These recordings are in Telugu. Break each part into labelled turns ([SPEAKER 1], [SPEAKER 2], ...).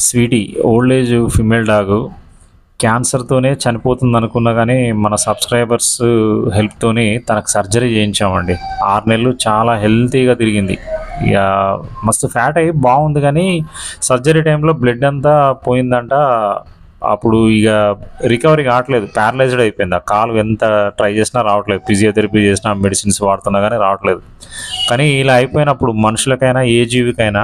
[SPEAKER 1] Sweety old age female dog క్యాన్సర్తోనే చనిపోతుంది అనుకున్నా కానీ మన సబ్స్క్రైబర్స్ హెల్ప్తోనే తనకు సర్జరీ చేయించామండి. ఆరు నెలలు చాలా హెల్తీగా తిరిగింది. ఇక మస్తు ఫ్యాట్ అయ్యి బాగుంది కానీ సర్జరీ టైంలో బ్లడ్ అంతా పోయిందంట. అప్పుడు ఇక రికవరీ కావట్లేదు. ప్యారలైజ్డ్ అయిపోయింది. ఆ కాలు ఎంత ట్రై చేసినా రావట్లేదు. ఫిజియోథెరపీ చేసినా మెడిసిన్స్ వాడుతున్నా కానీ రావట్లేదు. కానీ ఇలా అయిపోయినప్పుడు మనుషులకైనా ఏ జీవికైనా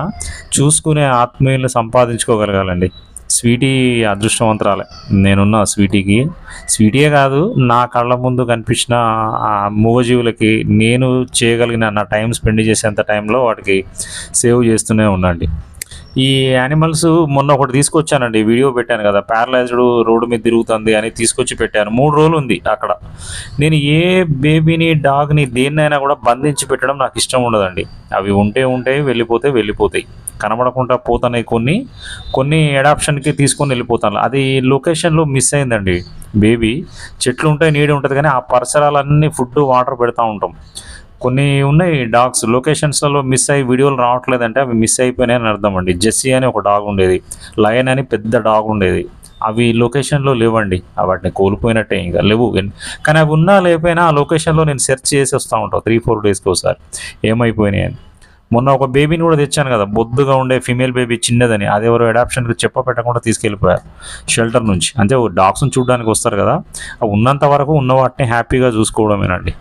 [SPEAKER 1] చూసుకునే ఆత్మీయులను సంపాదించుకోగలగాలండి. స్వీటీ అదృష్టవంతరాలే. నేనున్న స్వీటీకి. స్వీటీయే కాదు నా కళ్ళ ముందు కనిపించిన ఆ మూగజీవులకి నేను చేయగలిగిన నా టైం స్పెండ్ చేసేంత టైంలో వాటికి సేవ్ చేస్తూనే ఉండండి. ఈ యానిమల్స్ మొన్న ఒకటి తీసుకొచ్చానండి. వీడియో పెట్టాను కదా. ప్యారలైజ్డ్ రోడ్డు మీద తిరుగుతుంది అని తీసుకొచ్చి పెట్టాను. మూడు రోజులు ఉంది అక్కడ. నేను ఏ బేబీని డాగ్ని దేన్నైనా కూడా బంధించి పెట్టడం నాకు ఇష్టం ఉండదండి. అవి ఉంటే ఉంటాయి వెళ్ళిపోతే వెళ్ళిపోతాయి. కనబడకుండా పోతున్నాయి కొన్ని కొన్ని అడాప్షన్కి తీసుకొని వెళ్ళిపోతాను. అది లొకేషన్లో మిస్ అయిందండి. బేబీ చెట్లు ఉంటాయి నీడ ఉంటుంది కానీ ఆ పరిసరాలన్నీ ఫుడ్ వాటర్ పెడతా ఉంటాం. కొన్ని ఉన్నాయి డాగ్స్. లొకేషన్స్లలో మిస్ అయ్యి వీడియోలు రావట్లేదంటే అవి మిస్ అయిపోయినాయి అని అర్థం అండి. జెస్సీ అని ఒక డాగ్ ఉండేది. లయన్ అని పెద్ద డాగ్ ఉండేది. అవి లొకేషన్లో లేవండి. ఆ వాటిని కోల్పోయినట్టే ఇంకా లేవు. కానీ అవి ఉన్నా లేకపోయినా ఆ లొకేషన్లో నేను సెర్చ్ చేసి వస్తూ ఉంటాను త్రీ ఫోర్ డేస్కి ఒకసారి. ఏమైపోయినాయి అని మొన్న ఒక బేబీని కూడా తెచ్చాను కదా. బొద్దుగా ఉండే ఫీమేల్ బేబీ చిన్నదని. అది ఎవరు అడాప్షన్కి చెప్ప పెట్టకుండా తీసుకెళ్ళిపోయారు. షెల్టర్ నుంచి. అంటే డాగ్స్ని చూడడానికి వస్తారు కదా. ఉన్నంత వరకు ఉన్న వాటిని హ్యాపీగా చూసుకోవడమేనండి.